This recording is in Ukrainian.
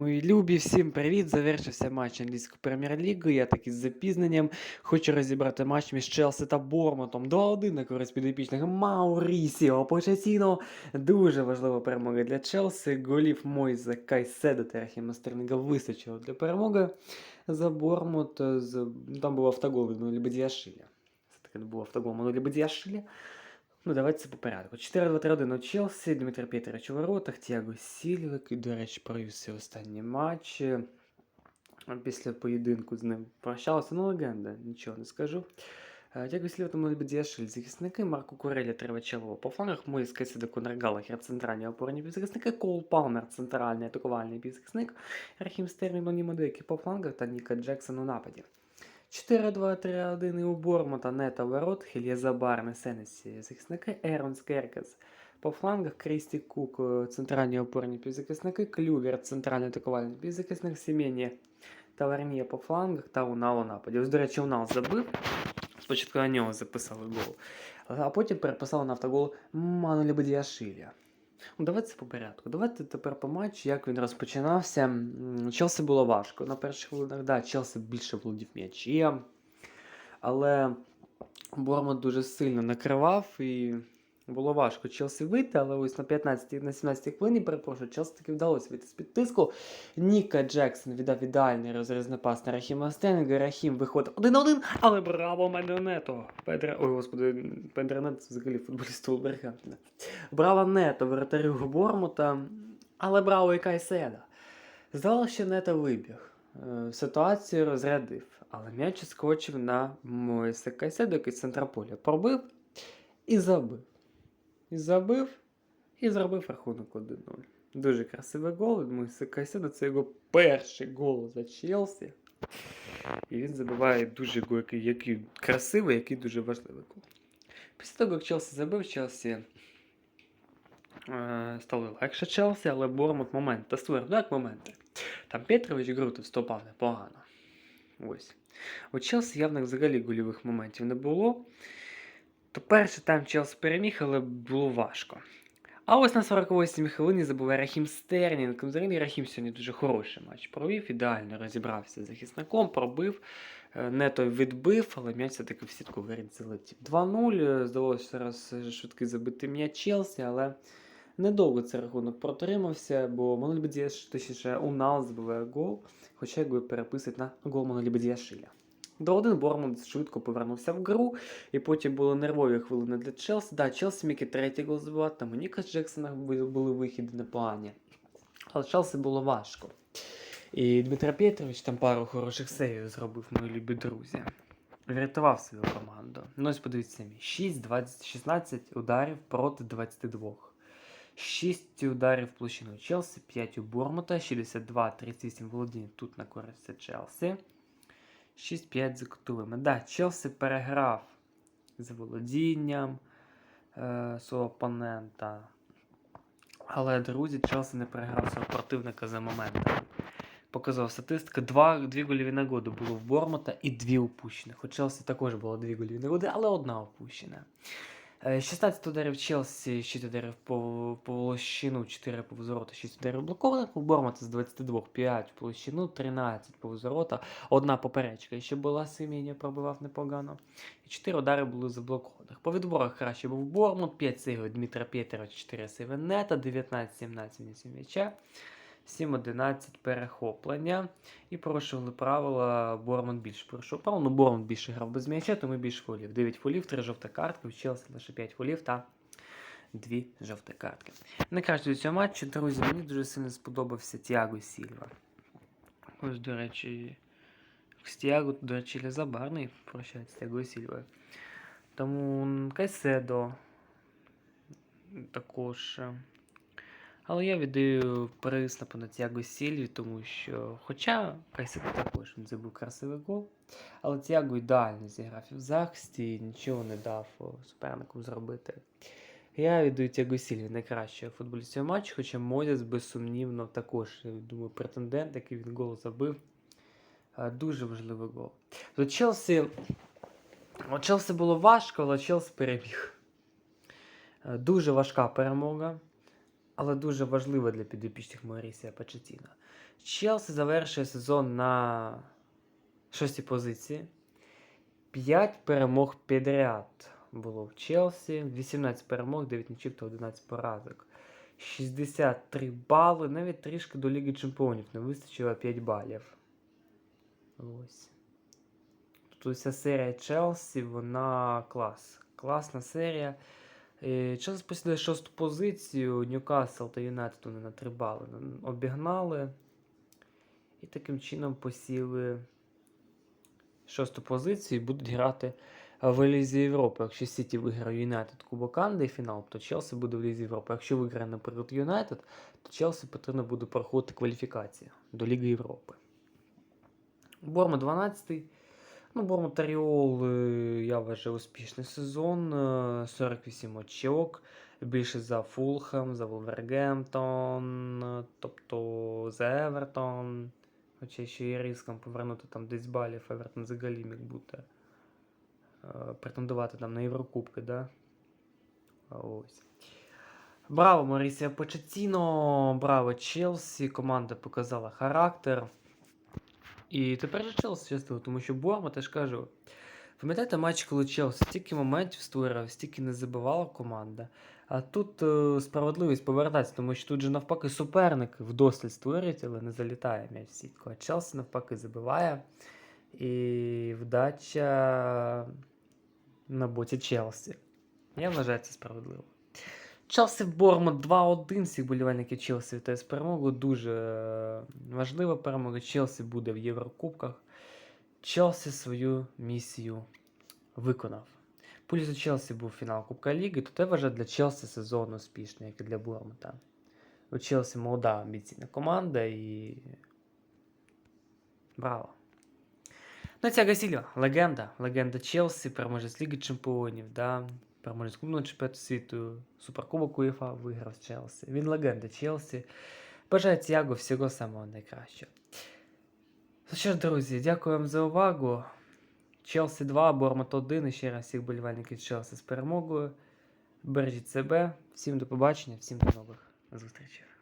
Мої любі, всім привіт! Завершився матч англійської прем'єр-ліги. Я таки з запізненням хочу розібрати матч між Челсі та Бормутом. 2-1 на користь підопічних Маурісіо Почетіно. Дуже важлива перемога для Челсі. Голів Мойзе Кайседо та Рахіма вистачило для перемоги. За Бормут там був автогол від Нулі Бадіашиля. Все-таки був автогол Нулі Бадіашиля. Ну, давайте по порядку. 4-2-3-1 у Челсі, Дмитро Пєтрович у воротах, Тіаго Сільва, який, до речі, провів свій останній матч. Після поєдинку з ним прощалися, ну легенда, нічого не скажу. Е, Сільва та Молі захисники, Марко Курелі, Тревачелова по флангах, Мої Скайсида Конор Галахер, центральні опорні півзахисники, Кол Палмер, центральний атакувальний півзахисник, Рахім Стерлінг, Ноні Модекі по флангах та Ніка Джексон у нападі. 4-2-3-1 і у Бормута Нета ворот, Хельєза Барне, Сенесі, захисники, Ерон Скеркес. По флангах Крісті Кук, е, центральні опорні півзахисники, Клювер, центральний атакувальний півзахисник, Сімені та по флангах та Унал у. Ось, до речі, Унал забив. Спочатку на нього записали гол, а потім переписали на автогол Манулі Бадіашиля. Ну, давайте по порядку. Давайте тепер по матчу, як він розпочинався. Челси було важко. На перших хвилинах, да, Челсі більше володів м'ячем. Але Бормут дуже сильно накривав і було важко Челсі вийти, але ось на 15-й, на 17-й хвилині, перепрошую, Челсі таки вдалося вийти з-під тиску. Ніка Джексон віддав ідеальний розрізний пас на Рахіма Стенга. Рахім виходить один на один, але браво Медонето! Педро, ой, господи, Педро взагалі футболіст Вулверхемптона. Браво Нето, воротарю Бормута, але браво і Кайседа. Здавалося, що Нето вибіг. Е, Ситуацію розрядив, але м'яч скочив на Моїса Кайседо, який з центра поля пробив і забив. Забив, і зробив рахунок 1-0. Дуже красивий гол Моїса Кайседо. Це його перший гол за Челсі. І він забиває дуже гол, який, красивий, який дуже важливий гол. Після того, як Челсі забив, Челсі е, стало легше Челсі, але Бормут момент та створив так моменти. Там Петрович Груту вступав непогано. Ось. У Челсі явно взагалі гольових моментів не було. То перший тайм Челсі переміг, але було важко. А ось на 48-й хвилині забуває Рахім Стерлінг. Взагалі Рахім сьогодні дуже хороший матч провів, ідеально розібрався з захисником, пробив, е, нето відбив, але м'яч все-таки в сітку вирід залетів. 2-0. е, Здалося зараз швидкий забитий м'яч Челсі, але недовго цей рахунок протримався, бо Монолібедіяш, точніше, Унал забиває гол, хоча якби переписують на гол Монолібедіяшиля. До один Бормунд швидко повернувся в гру, і потім були нервові хвилини для Челсі. Да, Челсі міг і третій гол забивати, там у Ніка Джексона бу- були вихіди непогані. Але Челсі було важко. І Дмитро Петрович там пару хороших сейвів зробив, мої любі друзі. Врятував свою команду. Ну ось подивіться самі. 6, 20, 16 ударів проти 22. 6 ударів в площину Челсі, 5 у Бормута, 62-38 володіння тут на користь Челсі. 6-5 за кутовими. Да, Челсі переграв з володінням е, свого опонента. Але, друзі, Челсі не переграв свого противника за моментом. Показав статистика. Два, дві гольові нагоди було в Бормута і дві опущені. У Челсі також було дві гольові нагоди, але одна упущена. Е, 16 ударів Челсі, 6 ударів по, по Волощину, 4 по взворота, 6 ударів блокованих. У Бормута з 22 5 в площину, 13 по взворота, одна поперечка ще була, Семіння пробивав непогано. І 4 удари були заблокованих. По відборах краще був Бормут, 5 сейвів Дмитра Пєтера, 4 сейви Нета, 19-17 м'яча. 7-11 перехоплення. І порушували правила. Борман більше порушував правила. Ну, Борман більше грав без м'яча, тому більше фолів. 9 фолів, 3 жовта картки, в лише 5 фолів та 2 жовті картки. Найкраще до цього матчу, друзі, мені дуже сильно сподобався Тіаго Сільва. Ось, до речі, з до речі, Лізабарний прощається Тіаго Сільвою. Тому Кайседо також. Але я віддаю приз напевно Тіаго Сільві, тому що, хоча Кайседо також він забув красивий гол, але Тіаго ідеально зіграв в захисті, і нічого не дав супернику зробити. Я віддаю Тіаго Сільві найкращого футболіста матчу, хоча Мозіс безсумнівно також, я думаю, претендент, який він гол забив. Е, Дуже важливий гол. До Челсі. Челсі було важко, але Челсі переміг. Е, Дуже важка перемога. Але дуже важливе для підопічних Маурісія Почетіна. Челсі завершує сезон на шостій позиції. 5 перемог підряд було в Челсі, 18 перемог, 9 нічів та 11 поразок. 63 бали, навіть трішки до Ліги Чемпіонів не вистачило 5 балів. Ось. Тут уся серія Челсі, вона клас. Класна серія. Е, Челсі посідає шосту позицію, Ньюкасл та Юнайтед вони на 3 бали обігнали. І таким чином посіли шосту позицію і будуть грати в Лізі Європи. Якщо Сіті виграє Юнайтед Кубок Англії фінал, то Челсі буде в Лізі Європи. Якщо виграє, наприклад, Юнайтед, то Челсі потрібно буде проходити кваліфікацію до Ліги Європи. Борма 12. Ну, Борма Таріол, е, я вважаю, успішний сезон. е, 48 очок. Більше за Фулхем, за Вулвергемптон, е, тобто за Евертон. Хоча ще є риском повернути там десь балів, Евертон взагалі міг бути. е, Претендувати там на Єврокубки, да? Ось. Браво, Марісія Почетіно, браво Челсі. Команда показала характер. І тепер же Челсі щастило, тому що Борма теж кажу. Пам'ятаєте матч, коли Челсі стільки моментів створював, стільки не забивала команда. А тут е, справедливість повертається, тому що тут же навпаки суперник вдосталь створюють, але не залітає м'яч в сітку. А Челсі навпаки забиває. І вдача на боці Челсі. Я вважаю це справедливо. Челсі Бормут 2-1. Всіх болівальників Челсі вітає з перемогою. Дуже е, важлива перемога. Челсі буде в Єврокубках. Челсі свою місію виконав. Пулі за Челсі був фінал Кубка Ліги, то я вважаю для Челсі сезон успішний, як і для Бормута. У Челсі молода амбіційна команда і. Браво! Ну, Тяга Сільва, легенда. Легенда Челсі, переможець Ліги Чемпіонів, да? Переможець клубного чемпіонату світу, Суперкубок УЄФА виграв Челсі. Він легенда Челсі. Бажаю Тіаго всього самого найкращого. Ну що ж, друзі, дякую вам за увагу. Челсі 2, Бормат 1. І ще раз всіх болівальників Челсі з перемогою. Бережіть себе. Всім до побачення, всім до нових зустрічей.